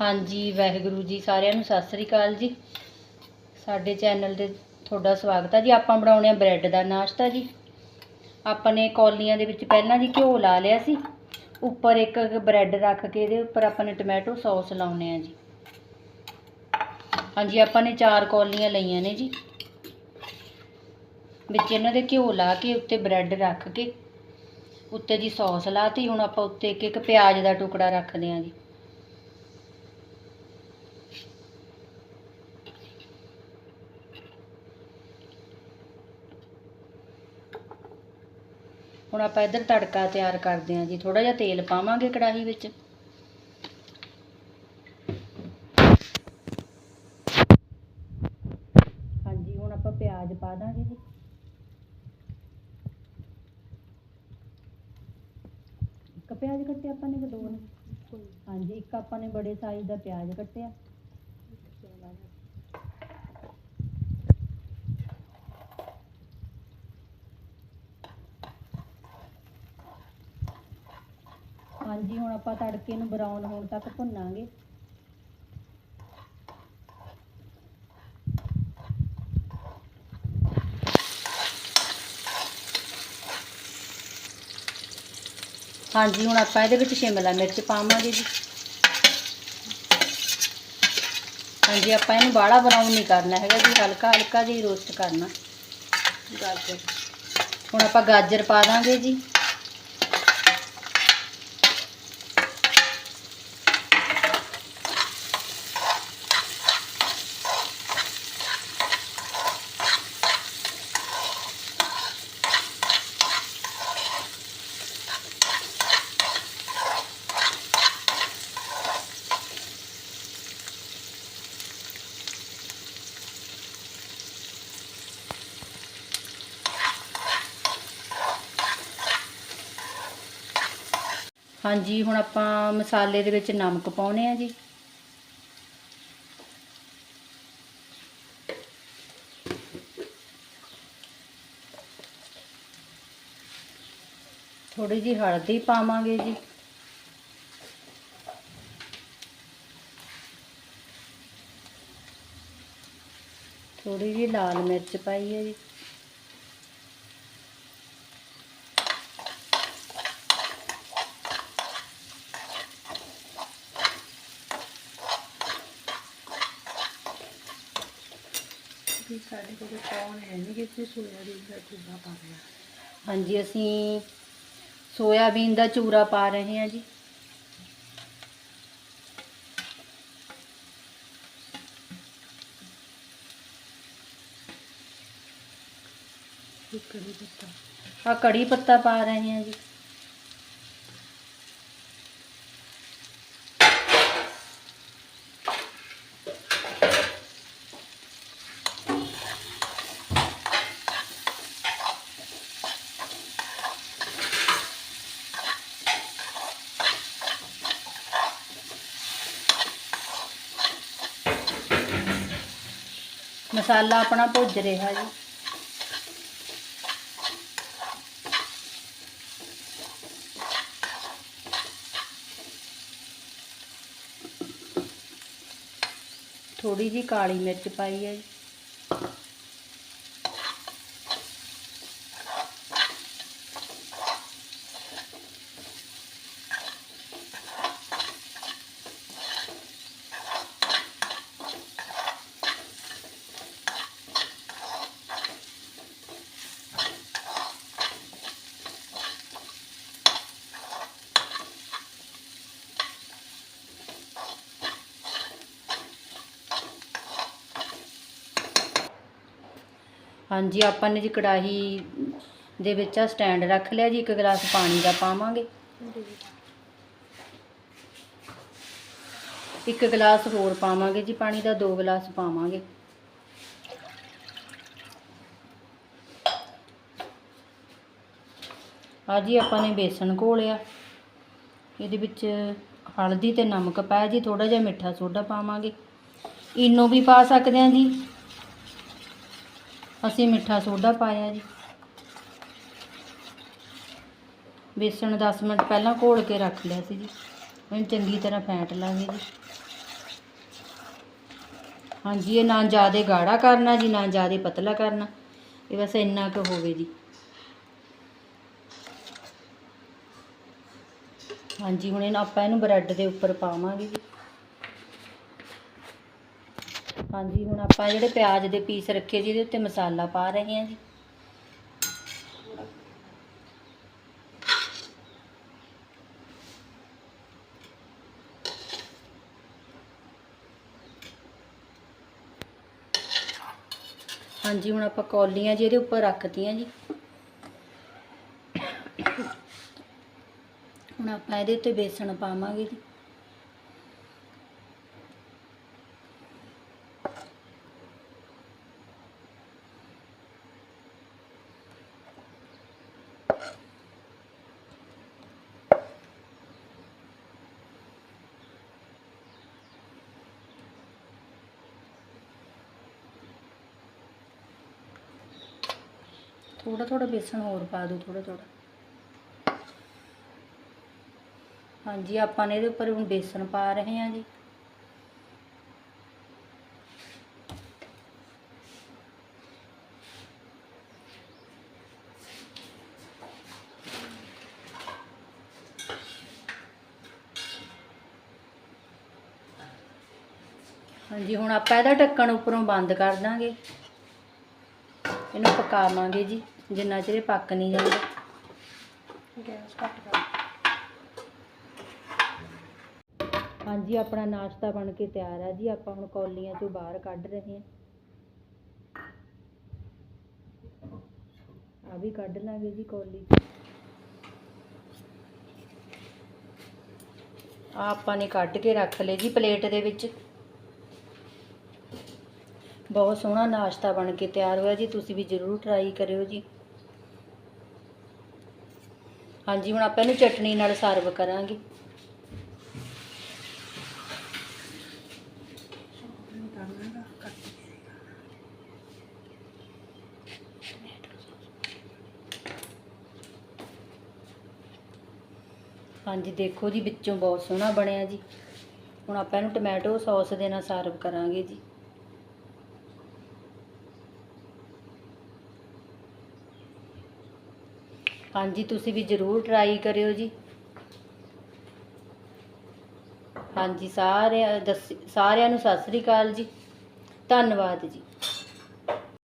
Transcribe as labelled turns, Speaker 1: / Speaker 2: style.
Speaker 1: ਹਾਂਜੀ, ਵਾਹਿਗੁਰੂ ਜੀ, ਸਾਰਿਆਂ ਨੂੰ ਸਤਿ ਸ੍ਰੀ ਅਕਾਲ ਜੀ। ਸਾਡੇ ਚੈਨਲ ਤੇ ਤੁਹਾਡਾ ਸਵਾਗਤ ਹੈ ਜੀ। ਆਪਾਂ ਬਣਾਉਣੇ ਆ ਬ੍ਰੈਡ ਦਾ ਨਾਸ਼ਤਾ ਜੀ। ਆਪਾਂ ਨੇ ਕੌਲੀਆਂ ਦੇ ਵਿੱਚ ਪਹਿਲਾਂ ਜੀ ਘਿਓ ਲਾ ਲਿਆ ਸੀ। ਉੱਪਰ ਇੱਕ ਬ੍ਰੈਡ ਰੱਖ ਕੇ ਇਹਦੇ ਉੱਪਰ ਆਪਾਂ ਨੇ ਟੋਮੈਟੋ ਸੌਸ ਲਾਉਣੇ ਆ ਜੀ। ਹਾਂਜੀ, ਆਪਾਂ ਨੇ ਚਾਰ ਕੌਲੀਆਂ ਲਈਆਂ ਨੇ ਜੀ। ਵਿੱਚ ਇਹਨਾਂ ਦੇ ਘਿਓ ਲਾ ਕੇ ਉੱਤੇ ਬ੍ਰੈਡ ਰੱਖ ਕੇ ਉੱਤੇ ਜੀ ਸੌਸ ਲਾਤੀ। ਹੁਣ ਆਪਾਂ ਉੱਤੇ ਇੱਕ ਇੱਕ ਪਿਆਜ਼ ਦਾ ਟੁਕੜਾ ਰੱਖਦੇ ਹਾਂ ਜੀ। ਹੁਣ ਆਪਾਂ ਇੱਧਰ ਤੜਕਾ ਤਿਆਰ ਕਰਦੇ ਹਾਂ ਜੀ। ਥੋੜਾ ਜਿਹਾ ਤੇਲ ਪਾਵਾਂਗੇ ਕੜਾਹੀ ਵਿੱਚ। ਹਾਂਜੀ, ਹੁਣ ਆਪਾਂ ਪਿਆਜ਼ ਪਾ ਦਾਂਗੇ ਜੀ। ਇੱਕ ਪਿਆਜ਼ ਕੱਟਿਆ ਆਪਾਂ ਨੇ ਕਿ ਦੋ ਨੇ? ਹਾਂਜੀ, ਇੱਕ ਆਪਾਂ ਨੇ ਬੜੇ ਸਾਈਜ਼ ਦਾ ਪਿਆਜ਼ ਕੱਟਿਆ ਹਾਂਜੀ ਹੁਣ ਆਪਾਂ ਤੜਕੇ ਨੂੰ ਬਰਾਊਨ ਹੋਣ ਤੱਕ ਭੁੰਨਾਂਗੇ। ਹਾਂਜੀ ਹੁਣ ਆਪਾਂ ਇਹਦੇ ਵਿੱਚ ਸ਼ਿਮਲਾ ਮਿਰਚ ਪਾਵਾਂਗੇ ਜੀ। ਹਾਂਜੀ ਆਪਾਂ ਇਹਨੂੰ ਬਾਹਲਾ ਬਰਾਊਨ ਨਹੀਂ ਕਰਨਾ ਹੈਗਾ ਜੀ ਹਲਕਾ ਹਲਕਾ ਜਿਹਾ ਰੋਸਟ ਕਰਨਾ। ਗਾਜਰ। ਹੁਣ ਆਪਾਂ ਗਾਜਰ ਪਾ ਦਾਂਗੇ ਜੀ। ਹਾਂਜੀ, ਹੁਣ ਆਪਾਂ ਮਸਾਲੇ ਦੇ ਵਿੱਚ ਨਮਕ ਪਾਉਣੇ ਆ ਜੀ। ਥੋੜੀ ਜੀ ਹਲਦੀ ਪਾਵਾਂਗੇ ਜੀ। ਥੋੜੀ ਜੀ ਲਾਲ ਮਿਰਚ ਪਾਈ ਹੈ ਜੀ।
Speaker 2: ਵੀ ਸਾਡੇ ਕੋਲ ਕੌਣ ਹੈ ਨਹੀਂ ਕਿ ਤੁਸੀਂ ਸੋਇਆਬੀਨ ਦਾ ਚੂਰਾ ਪਾ ਰਿਹਾ।
Speaker 1: ਹਾਂਜੀ ਅਸੀਂ ਸੋਇਆਬੀਨ ਦਾ ਚੂਰਾ ਪਾ ਰਹੇ ਹਾਂ ਜੀ।
Speaker 2: ਇੱਕ ਕੜੀ ਪੱਤਾ।
Speaker 1: ਆ ਕੜੀ ਪੱਤਾ ਪਾ ਰਹੇ ਹਾਂ ਜੀ। ਮਸਾਲਾ ਆਪਣਾ ਭੁੱਜ ਰਿਹਾ ਜੀ। ਥੋੜੀ ਜੀ ਕਾਲੀ ਮਿਰਚ ਪਾਈ ਹੈ ਜੀ। ਹਾਂਜੀ, ਆਪਾਂ ਨੇ ਜੀ ਕੜਾਹੀ ਦੇ ਵਿੱਚ ਆ ਸਟੈਂਡ ਰੱਖ ਲਿਆ ਜੀ, ਇੱਕ ਗਲਾਸ ਪਾਣੀ ਦਾ ਪਾਵਾਂਗੇ। ਇੱਕ ਗਲਾਸ ਹੋਰ ਪਾਵਾਂਗੇ ਜੀ ਪਾਣੀ ਦਾ, ਦੋ ਗਲਾਸ ਪਾਵਾਂਗੇ। ਆ ਜੀ ਆਪਾਂ ਨੇ ਬੇਸਣ ਘੋਲਿਆ। ਇਹਦੇ ਵਿੱਚ ਹਲਦੀ ਤੇ ਨਮਕ ਪਾਇਆ ਜੀ ਥੋੜਾ ਜਿਹਾ ਮਿੱਠਾ ਸੋਡਾ ਪਾਵਾਂਗੇ। ਇਨੋ ਵੀ ਪਾ ਸਕਦੇ ਹਾਂ ਜੀ। ਅਸੀਂ ਮਿੱਠਾ ਸੋਡਾ ਪਾਇਆ ਜੀ। ਬੇਸਣ 10 ਮਿੰਟ ਪਹਿਲਾਂ ਘੋਲ ਕੇ ਰੱਖ ਲਿਆ ਸੀ ਜੀ। ਇਹਨੂੰ ਚੰਗੀ ਤਰ੍ਹਾਂ ਫੈਂਟ ਲਾਂਗੇ ਜੀ। ਹਾਂਜੀ, ਇਹ ਨਾ ਜ਼ਿਆਦਾ ਗਾੜਾ ਕਰਨਾ ਜੀ, ਨਾ ਜ਼ਿਆਦਾ ਪਤਲਾ ਕਰਨਾ। ਇਹ ਬਸ ਇੰਨਾ ਕੁ ਹੋਵੇ ਜੀ। ਹਾਂਜੀ, ਹੁਣ ਇਹਨਾਂ ਆਪਾਂ ਇਹਨੂੰ ਬ੍ਰੈਡ ਦੇ ਉੱਪਰ ਪਾਵਾਂਗੇ ਜੀ। ਹਾਂਜੀ, ਹੁਣ ਆਪਾਂ ਜਿਹੜੇ ਪਿਆਜ਼ ਦੇ ਪੀਸ ਰੱਖੇ ਜੀ, ਇਹਦੇ ਉੱਤੇ ਮਸਾਲਾ ਪਾ ਰਹੇ ਹਾਂ ਜੀ। ਹਾਂਜੀ, ਹੁਣ ਆਪਾਂ ਕੌਲੀਆਂ ਜੀ ਇਹਦੇ ਉੱਪਰ ਰੱਖਤੀਆਂ ਜੀ। ਹੁਣ ਆਪਾਂ ਇਹਦੇ ਉੱਤੇ ਬੇਸਣ ਪਾਵਾਂਗੇ ਜੀ। ਥੋੜਾ ਥੋੜਾ ਬੇਸਣ ਹੋਰ ਪਾ ਦਿਓ ਥੋੜਾ ਥੋੜਾ ਹਾਂਜੀ, ਆਪਾਂ ਨੇ ਇਹਦੇ ਉੱਪਰ ਹੁਣ ਬੇਸਣ ਪਾ ਰਹੇ ਹਾਂ ਜੀ। ਹਾਂਜੀ, ਹੁਣ ਆਪਾਂ ਇਹਦਾ ਢੱਕਣ ਉੱਪਰੋਂ ਬੰਦ ਕਰ ਦਾਂਗੇ। ਪਕਾਵਾਂਗੇ ਜੀ ਜਿੰਨਾ ਚਿਰ ਇਹ ਪੱਕ ਨਹੀਂ ਜਾਂਦਾ।
Speaker 2: ਗੈਸ ਘੱਟ ਕਰ।
Speaker 1: ਹਾਂਜੀ ਆਪਣਾ ਨਾਸ਼ਤਾ ਬਣ ਕੇ ਤਿਆਰ ਹੈ ਜੀ ਆਪਾਂ ਹੁਣ ਕੌਲੀਆਂ ਚੋਂ ਬਾਹਰ ਕੱਢ ਰਹੇ ਹਾਂ। ਆ ਵੀ ਕੱਢ ਲਾਂਗੇ ਜੀ ਕੌਲੀ ਆ ਆਪਾਂ ਨੇ ਕੱਢ ਕੇ ਰੱਖ ਲਏ ਜੀ ਪਲੇਟ ਦੇ ਵਿੱਚ। ਬਹੁਤ ਸੋਹਣਾ ਨਾਸ਼ਤਾ ਬਣ ਕੇ ਤਿਆਰ ਹੋਇਆ ਜੀ, ਤੁਸੀਂ ਵੀ ਜ਼ਰੂਰ ਟਰਾਈ ਕਰਿਓ ਜੀ। ਹਾਂਜੀ, ਹੁਣ ਆਪਾਂ ਇਹਨੂੰ ਚਟਨੀ ਨਾਲ ਸਰਵ ਕਰਾਂਗੇ। ਹਾਂਜੀ, ਦੇਖੋ ਜੀ, ਵਿੱਚੋਂ ਬਹੁਤ ਸੋਹਣਾ ਬਣਿਆ ਜੀ। ਹੁਣ ਆਪਾਂ ਇਹਨੂੰ ਟੋਮੈਟੋ ਸੌਸ ਦੇ ਨਾਲ ਸਰਵ ਕਰਾਂਗੇ ਜੀ। ਹਾਂਜੀ, ਤੁਸੀਂ ਵੀ ਜ਼ਰੂਰ ਟਰਾਈ ਕਰਿਓ ਜੀ। ਹਾਂਜੀ, ਸਾਰਿਆਂ, ਦੱਸ, ਸਾਰਿਆਂ ਨੂੰ ਸਤਿ ਸ੍ਰੀ ਅਕਾਲ ਜੀ। ਧੰਨਵਾਦ ਜੀ।